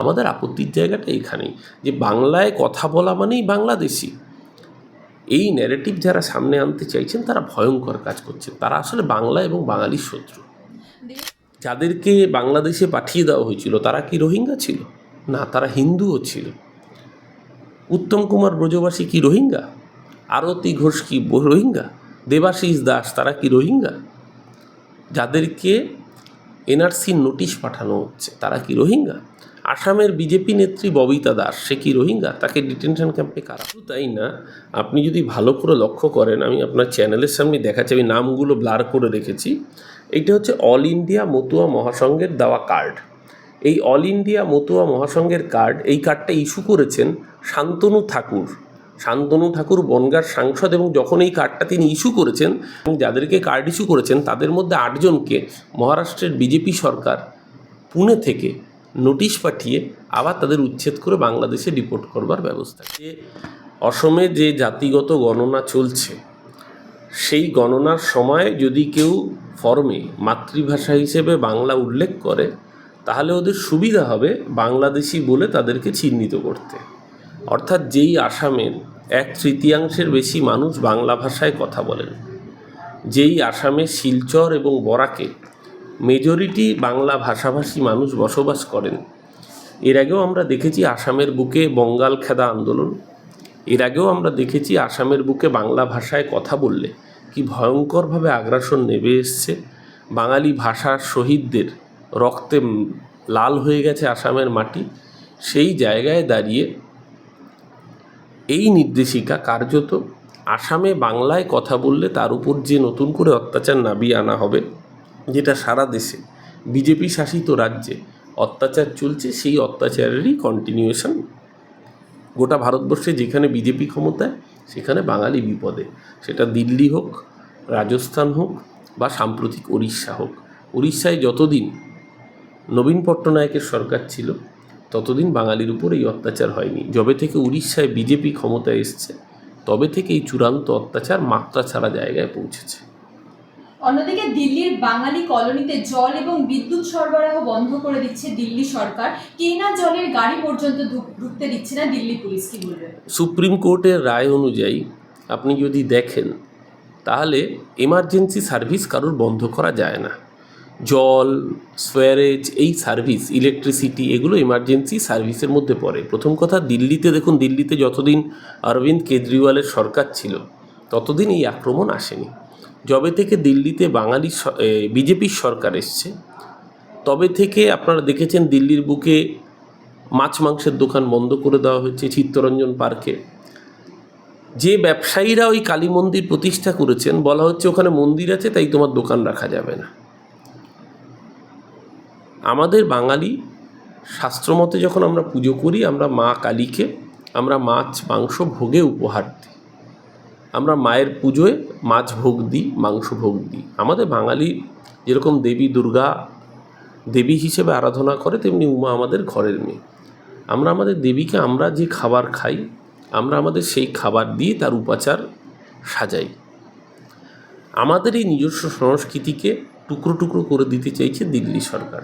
আমাদের আপত্তির জায়গাটা এখানেই যে বাংলায় কথা বলা মানেই বাংলাদেশি। এই ন্যারেটিভ যারা সামনে আনতে চাইছেন, তারা ভয়ঙ্কর কাজ করছেন। তারা আসলে বাংলা এবং বাঙালির শত্রু। যাদেরকে বাংলাদেশে পাঠিয়ে দেওয়া হয়েছিল, তারা কি রোহিঙ্গা ছিল? না, তারা হিন্দুও ছিল। উত্তম কুমার ব্রজবাসী কি রোহিঙ্গা? আরতি ঘোষ কি রোহিঙ্গা? দেবাশিস দাস, তারা কি রোহিঙ্গা? যাদেরকে এনআরসির নোটিশ পাঠানো হচ্ছে, তারা কি রোহিঙ্গা? আসামের বিজেপি নেত্রী ববিতা দাস, সে কি রোহিঙ্গা? তাকে ডিটেনশন ক্যাম্পে কারা? শুধু তাই না, আপনি যদি ভালো করে লক্ষ্য করেন, আমি আপনার চ্যানেলের সামনে দেখাচ্ছি, আমি নামগুলো ব্লার করে রেখেছি। এইটা হচ্ছে অল ইন্ডিয়া মতুয়া মহাসংঘের দেওয়া কার্ড এই অল ইন্ডিয়া মতুয়া মহাসংঘের কার্ড এই কার্ডটা ইস্যু করেছেন শান্তনু ঠাকুর। শান্তনু ঠাকুর বনগাঁর সাংসদ এবং যখন এই কার্ডটা তিনি ইস্যু করেছেন, এবং যাদেরকে কার্ড ইস্যু করেছেন, তাদের মধ্যে আটজনকে মহারাষ্ট্রের বিজেপি সরকার, পুনে থেকে নোটিশ পাঠিয়ে আবার তাদের উচ্ছেদ করে বাংলাদেশে ডিপোর্ট করবার ব্যবস্থা। যে অসমে যে জাতিগত গণনা চলছে, সেই গণনার সময় যদি কেউ ফর্মে মাতৃভাষা হিসেবে বাংলা উল্লেখ করে, তাহলে ওদের সুবিধা হবে বাংলাদেশি বলে তাদেরকে চিহ্নিত করতে। অর্থাৎ যেই আসামের এক তৃতীয়াংশের বেশি মানুষ বাংলা ভাষায় কথা বলেন, যেই আসামে শিলচর এবং বরাকে মেজরিটি বাংলা ভাষাভাষী মানুষ বসবাস করেন। এর আগেও আমরা দেখেছি আসামের বুকে বঙ্গাল খেদা আন্দোলন। এর আগেও আমরা দেখেছি আসামের বুকে বাংলা ভাষায় কথা বললে কি ভয়ঙ্করভাবে আগ্রাসন নেমে এসছে। বাঙালি ভাষার শহীদদের রক্তে লাল হয়ে গেছে আসামের মাটি। সেই জায়গায় দাঁড়িয়ে এই নির্দেশিকা কার্যত আসামে বাংলায় কথা বললে তার উপর যে নতুন করে অত্যাচার নামিয়ে আনা হবে যেটা সারা দেশে বিজেপি শাসিত রাজ্যে অত্যাচার চলছে, সেই অত্যাচারেরই কন্টিনিউয়েশন গোটা ভারতবর্ষে যেখানে বিজেপি ক্ষমতায় সেখানে বাঙালি বিপদে। সেটা দিল্লি হোক, রাজস্থান হোক, বা সাম্প্রতিক উড়িষ্যা হোক। উড়িষ্যায় যতদিন নবীন পট্টনায়কের সরকার ছিল, ততদিন বাঙালির উপর এই অত্যাচার হয়নি। যবে থেকে উড়িষ্যায় বিজেপি ক্ষমতায় এসছে, তবে থেকে এই চূড়ান্ত অত্যাচার মাত্রা ছাড়া জায়গায় পৌঁছেছে। অন্যদিকে দিল্লির বাঙালি কলোনিতে জল এবং বিদ্যুৎ সরবরাহ বন্ধ করে দিচ্ছে দিল্লি সরকার। কেনা জলের গাড়ি পর্যন্ত ঢুকতে দিচ্ছে না দিল্লি পুলিশ, কি বলবে সুপ্রিম কোর্টের রায় অনুযায়ী আপনি যদি দেখেন, তাহলে এমার্জেন্সি সার্ভিস কারোর বন্ধ করা যায় না। জল সোয়ারেজ এই সার্ভিস ইলেকট্রিসিটি এগুলো এমার্জেন্সি সার্ভিসের মধ্যে পড়ে। প্রথম কথা, দিল্লিতে দেখুন, দিল্লিতে যতদিন অরবিন্দ কেজরিওয়ালের সরকার ছিল, ততদিন এই আক্রমণ আসেনি। যবে থেকে দিল্লিতে বাঙালি বিজেপির সরকার এসছে, তবে থেকে আপনারা দেখেছেন দিল্লির বুকে মাছ মাংসের দোকান বন্ধ করে দেওয়া হয়েছে চিত্তরঞ্জন পার্কে। যে ব্যবসায়ীরা ওই কালী মন্দির প্রতিষ্ঠা করেছেন, বলা হচ্ছে ওখানে মন্দির আছে, তাই তোমার দোকান রাখা যাবে না। আমাদের বাঙালি শাস্ত্রমতে যখন আমরা পুজো করি, আমরা মা কালীকে, আমরা মাছ মাংস ভোগে উপহার দিই। আমরা মায়ের পুজোয় মাছ ভোগ দিই, মাংস ভোগ দিই। আমাদের বাঙালি যেরকম দেবী দুর্গা দেবী হিসেবে আরাধনা করে, তেমনি উমা আমাদের ঘরের মেয়ে। আমরা আমাদের দেবীকে আমরা যে খাবার খাই, আমরা আমাদের সেই খাবার দিয়ে তার উপাচার সাজাই। আমাদের এই নিজস্ব সংস্কৃতিকে টুকরো টুকরো করে দিতে চাইছে দিল্লি সরকার।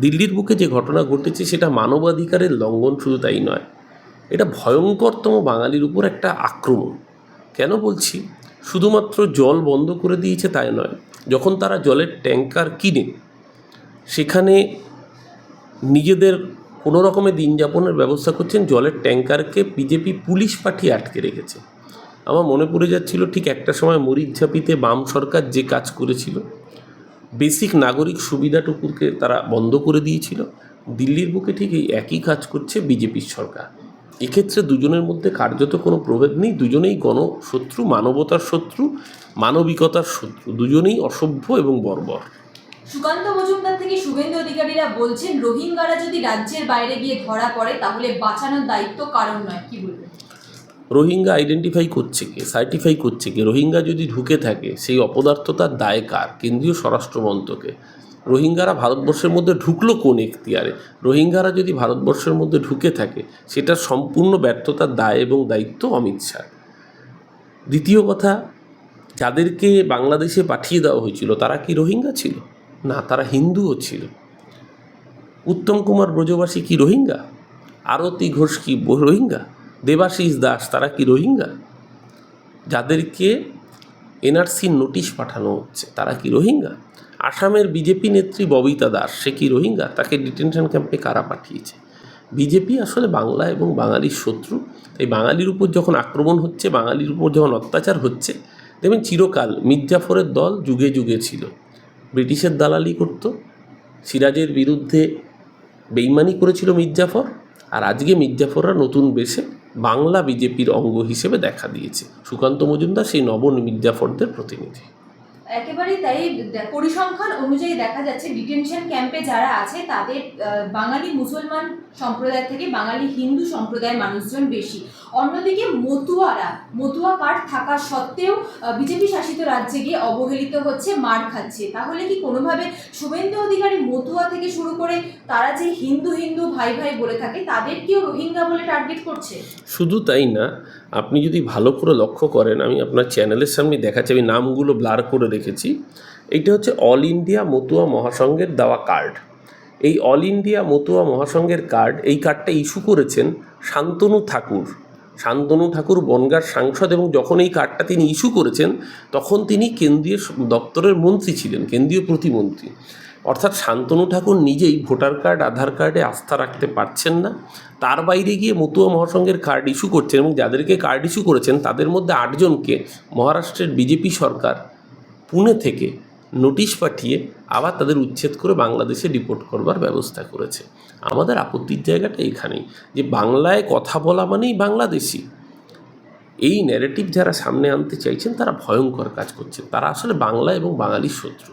দিল্লির বুকে যে ঘটনা ঘটেছে, সেটা মানবাধিকারের লঙ্ঘন শুধু তাই নয়, এটা ভয়ঙ্করতম বাঙালির উপর একটা আক্রমণ। কেন বলছি? শুধুমাত্র জল বন্ধ করে দিয়েছে তাই নয়, যখন তারা জলের ট্যাঙ্কার কিনে, সেখানে নিজেদের কোনো রকমের দিন যাপনের ব্যবস্থা করছেন, জলের ট্যাঙ্কারকে বিজেপি পুলিশ পাঠিয়ে আটকে রেখেছে। আমার মনে পড়ে যাচ্ছিল ঠিক একটা সময় মরিচঝাপিতে বাম সরকার যে কাজ করেছিল, বেসিক নাগরিক সুবিধাটুকুকে তারা বন্ধ করে দিয়েছিল। দিল্লির বুকে ঠিক এই একই কাজ করছে বিজেপির সরকার। এক্ষেত্রে দুজনের মধ্যে কার্যত কোনো প্রভেদ নেই। দুজনেই গণশত্রু মানবতার শত্রু মানবিকতার শত্রু। দুজনেই অসভ্য এবং বর্বর। সুকান্ত মজুমদার থেকে শুভেন্দু অধিকারীরা বলছেন রোহিঙ্গারা যদি রাজ্যের বাইরে গিয়ে ধরা পড়ে তাহলে বাঁচানোর দায়িত্ব কারণ নয়। কি বলবে রোহিঙ্গা আইডেন্টিফাই করছে কে? সার্টিফাই করছে কে? রোহিঙ্গা যদি ঢুকে থাকে সেই অপদার্থতার দায় কার? কেন্দ্রীয় স্বরাষ্ট্র মন্ত্রকে রোহিঙ্গারা ভারতবর্ষের মধ্যে ঢুকলো কোন এখতিয়ারে? রোহিঙ্গারা যদি ভারতবর্ষের মধ্যে ঢুকে থাকে, সেটার সম্পূর্ণ ব্যর্থতার দায় এবং দায়িত্ব অমিত শাহ। দ্বিতীয় কথা, যাদেরকে বাংলাদেশে পাঠিয়ে দেওয়া হয়েছিল, তারা কি রোহিঙ্গা ছিল? না, তারা হিন্দুও ছিল। উত্তম কুমার ব্রজবাসী কি রোহিঙ্গা? আরতি ঘোষ কি রোহিঙ্গা? দেবাশিস দাস, তারা কি রোহিঙ্গা? যাদেরকে এনআরসির নোটিশ পাঠানো হচ্ছে, তারা কি রোহিঙ্গা? আসামের বিজেপি নেত্রী ববিতা দাস, সে কি রোহিঙ্গা? তাকে ডিটেনশন ক্যাম্পে কারা পাঠিয়েছে? বিজেপি আসলে বাংলা এবং বাঙালির শত্রু। তাই বাঙালির উপর যখন আক্রমণ হচ্ছে, বাঙালির উপর যখন অত্যাচার হচ্ছে, দেখবেন চিরকাল মির্জাফরের দল যুগে যুগে ছিল। ব্রিটিশের দালালি করত, সিরাজের বিরুদ্ধে বেইমানি করেছিল মির্জাফর, আর আজকে মির্জাফররা নতুন বেশে বাংলা বিজেপির অঙ্গ হিসেবে দেখা দিয়েছে। সুকান্ত মজুমদার সেই নবন মির্জাফরদের প্রতিনিধি। একেবারেই তাই পরিসংখ্যান অনুযায়ী দেখা যাচ্ছে ডিটেনশন ক্যাম্পে যারা আছে, তাদের বাঙালি মুসলমান সম্প্রদায় থেকে বাঙালি হিন্দু সম্প্রদায়ের মানুষজন বেশি। অন্যদিকে মতুয়ারা, মতুয়া কার্ড থাকা সত্ত্বেও বিজেপি শাসিত রাজ্যে গিয়ে অবহেলিত হচ্ছে, মার খাচ্ছে। তাহলে কি কোনোভাবে শুভেন্দু অধিকারী মতুয়া থেকে শুরু করে তারা যে হিন্দু হিন্দু ভাই ভাই বলে থাকে তাদেরকেও রোহিঙ্গা বলে টার্গেট করছে? শুধু তাই না আপনি যদি ভালো করে লক্ষ্য করেন, আমি আপনার চ্যানেলের সামনে দেখাচ্ছি, আমি নামগুলো ব্লার করে রেখেছি। এইটা হচ্ছে অল ইন্ডিয়া মতুয়া মহাসংঘের দেওয়া কার্ড। এই অল ইন্ডিয়া মতুয়া মহাসংঘের কার্ড, এই কার্ডটা ইস্যু করেছেন শান্তনু ঠাকুর। শান্তনু ঠাকুর বনগাঁর সাংসদ এবং যখন এই কার্ডটা তিনি ইস্যু করেছেন, তখন তিনি কেন্দ্রীয় দপ্তরের মন্ত্রী ছিলেন, কেন্দ্রীয় প্রতিমন্ত্রী। অর্থাৎ শান্তনু ঠাকুর নিজেই ভোটার কার্ড, আধার কার্ডে আস্থা রাখতে পারছেন না। তার বাইরে গিয়ে মতুয়া মহাসংঘের কার্ড ইস্যু করছেন এবং যাদেরকে কার্ড ইস্যু করেছেন, তাদের মধ্যে আটজনকে মহারাষ্ট্রের বিজেপি সরকার পুনে থেকে নোটিশ পাঠিয়ে আবার তাদের উচ্ছেদ করে বাংলাদেশে রিপোর্ট করবার ব্যবস্থা করেছে। আমাদের আপত্তির জায়গাটা এখানেই যে বাংলায় কথা বলা মানেই বাংলাদেশি। এই ন্যারেটিভ যারা সামনে আনতে চাইছেন, তারা ভয়ঙ্কর কাজ করছেন। তারা আসলে বাংলা এবং বাঙালির শত্রু।